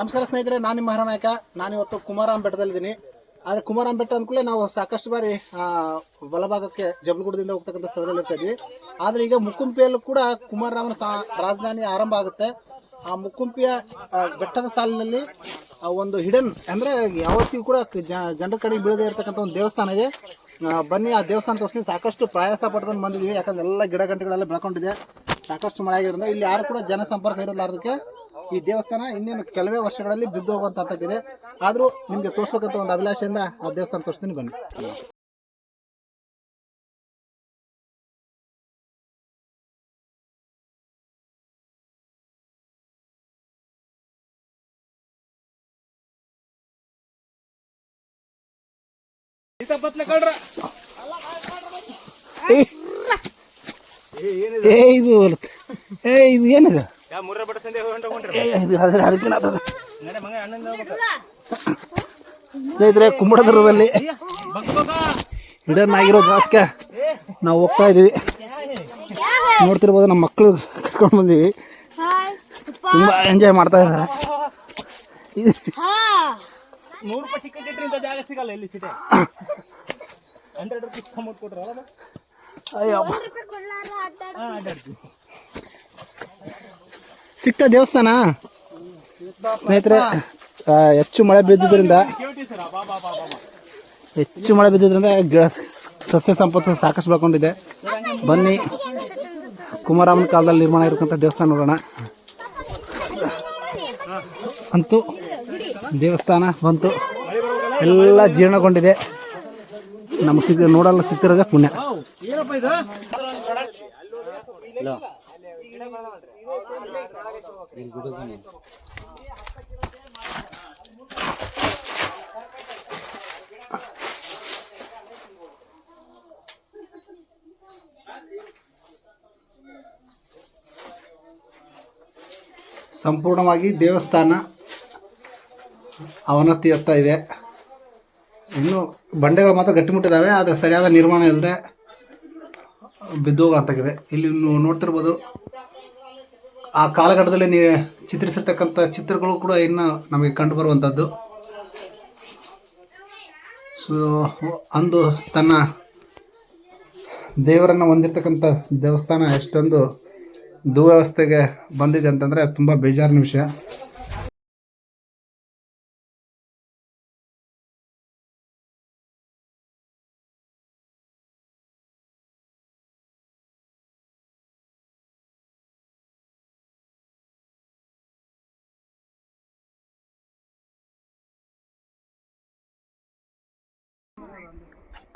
ನಮಸ್ಕಾರ ಸ್ನೇಹಿತರೆ, ನಾನು ನಿಮ್ಮ ಮಹಾನಾಯಕ ನಾನು ಇವತ್ತು ಕುಮಾರಾಮ್ ಬೆಟ್ಟದಲ್ಲಿದ್ದೀನಿ ಆದರೆ ಕುಮಾರಾಮ್ ಬೆಟ್ಟ ಅಂದ್ಕೂಡಲೇ ನಾವು ಸಾಕಷ್ಟು ಬಾರಿ ಬಲಭಾಗಕ್ಕೆ ಜಬಲಗುಡದಿಂದ ಹೋಗ್ತಕ್ಕಂಥ ಸ್ಥಳದಲ್ಲಿ ಇರ್ತಾ ಇದ್ವಿ. ಆದರೆ ಈಗ ಮುಕ್ಕುಂಪಿಯಲ್ಲೂ ಕೂಡ ಕುಮಾರರಾಮನ ಸಾ, ರಾಜಧಾನಿ ಆರಂಭ ಆಗುತ್ತೆ. ಆ ಮುಕ್ಕುಂಪಿಯ ಬೆಟ್ಟದ ಸಾಲಿನಲ್ಲಿ ಒಂದು ಹಿಡನ್, ಅಂದರೆ ಯಾವತ್ತಿಗೂ ಕೂಡ ಜನರ ಕಡೆಗೆ ಬೀಳದೇ ಇರತಕ್ಕಂಥ ಒಂದು ದೇವಸ್ಥಾನ ಇದೆ. ಬನ್ನಿ, ಆ ದೇವಸ್ಥಾನ ತೋರಿಸಿ ಸಾಕಷ್ಟು ಪ್ರಯಾಸ ಪಟ್ಕೊಂಡು ಬಂದಿದ್ದೀವಿ ಯಾಕಂದ್ರೆ ಎಲ್ಲ ಗಿಡ ಗಂಟೆಗಳೆಲ್ಲ ಬೆಳ್ಕೊಂಡಿದೆ. ಸಾಕಷ್ಟು ಮಳೆ ಆಗಿರೋದ್ರಿಂದ ಇಲ್ಲಿ ಯಾರು ಕೂಡ ಜನಸಂಪರ್ಕ ಇರಲಾರ್ದಕ್ಕೆ ಈ ದೇವಸ್ಥಾನ ಇನ್ನೇನು ಕೆಲವೇ ವರ್ಷಗಳಲ್ಲಿ ಬಿದ್ದು ಹೋಗುವಂತದ್ದಾಗಿದೆ ಆದರೂ ನಿಮಗೆ ತೋರಿಸ್ಬೇಕಂತ ಒಂದು ಅಭಿಲಾಷೆಯಿಂದ ಆ ದೇವಸ್ಥಾನ ತೋರಿಸ್ತೀನಿ ಬನ್ನಿ. ಏ ಇದು ಏ ಇದು ಏನಿದು? ಸ್ನೇಹಿತರೆ ಕುಂಬಳದುರ್ಗದಲ್ಲಿ ಹಿಡನ್ ಆಗಿರೋ ಜಾಗಕ್ಕೆ ನಾವು ಹೋಗ್ತಾ ಇದೀವಿ. ನೋಡ್ತಿರ್ಬೋದು ನಮ್ಮ ಮಕ್ಕಳು ಕರ್ಕೊಂಡು ಬಂದೀವಿ. ತುಂಬ ಎಂಜಾಯ್ ಮಾಡ್ತಾ ಇದ್ದಾರೆ. ಇದು- ನೂರು ರೂಪಾಯಿ ಟಿಕೆಟ್ ಇಟ್ಟರೆ ಇಂಥ ಜಾಗ ಸಿಗಲ್ಲ ಇಲ್ಲಿ ಸಿಟಿ ಹಂಡ್ರೆಡ್ ರುಪೀಸ್ ಅಮೌಂಟ್ ಕೊಟ್ರಲ್ಲ ಸಿಕ್ತ ದೇವಸ್ಥಾನ ಸ್ನೇಹಿತರೆ ಹೆಚ್ಚು ಮಳೆ ಬಿದ್ದಿದ್ದರಿಂದ ಕೇಳ್ತೀವಿ ಸರ್ ಬಾ ಬಾ ಬಾ ಬಾ ಬಾ ಹೆಚ್ಚು ಮಳೆ ಬಿದ್ದಿದ್ದರಿಂದ ಗಿಡ ಸಸ್ಯ ಸಂಪತ್ತು ಸಾಕಷ್ಟು ಬೆಳ್ಕೊಂಡಿದೆ ಬನ್ನಿ. ಕುಮಾರಾಮನ ಕಾಲದಲ್ಲಿ ನಿರ್ಮಾಣ ಇರತಕ್ಕಂಥ ದೇವಸ್ಥಾನ ನೋಡೋಣ. ಅಂತೂ ದೇವಸ್ಥಾನ ಬಂತು. ಎಲ್ಲ ಜೀರ್ಣಗೊಂಡಿದೆ. ನಮಗೆ ಸಿಗ ನೋಡಲ್ಲ ಸಿಕ್ತಿರೋದೇ ಪುಣ್ಯ. ಸಂಪೂರ್ಣವಾಗಿ ದೇವಸ್ಥಾನ ಅವನತಿಯತ್ತ ಇದೆ. ಇನ್ನು ಬಂಡೆಗಳು ಮಾತ್ರ ಗಟ್ಟಿಮುಟ್ಟಿದ್ದಾವೆ ಆದರೆ ಸರಿಯಾದ ನಿರ್ಮಾಣ ಇಲ್ಲದೆ ಬಿದ್ದೋಗಂತಾಗಿದೆ ಇಲ್ಲಿ ನೋಡ್ತಿರ್ಬೋದು, ಆ ಕಾಲಘಟ್ಟದಲ್ಲಿ ನೀ ಚಿತ್ರಿಸಿರ್ತಕ್ಕಂಥ ಚಿತ್ರಗಳು ಕೂಡ ಇನ್ನು ನಮಗೆ ಕಂಡು ಬರುವಂಥದ್ದು. ಸೊ ಅಂದು ತನ್ನ ದೇವರನ್ನು ಹೊಂದಿರತಕ್ಕಂಥ ದೇವಸ್ಥಾನ ಎಷ್ಟೊಂದು ದುವ್ಯವಸ್ಥೆಗೆ ಬಂದಿದೆ ಅಂತಂದರೆ ತುಂಬ ಬೇಜಾರಿನ ವಿಷಯ.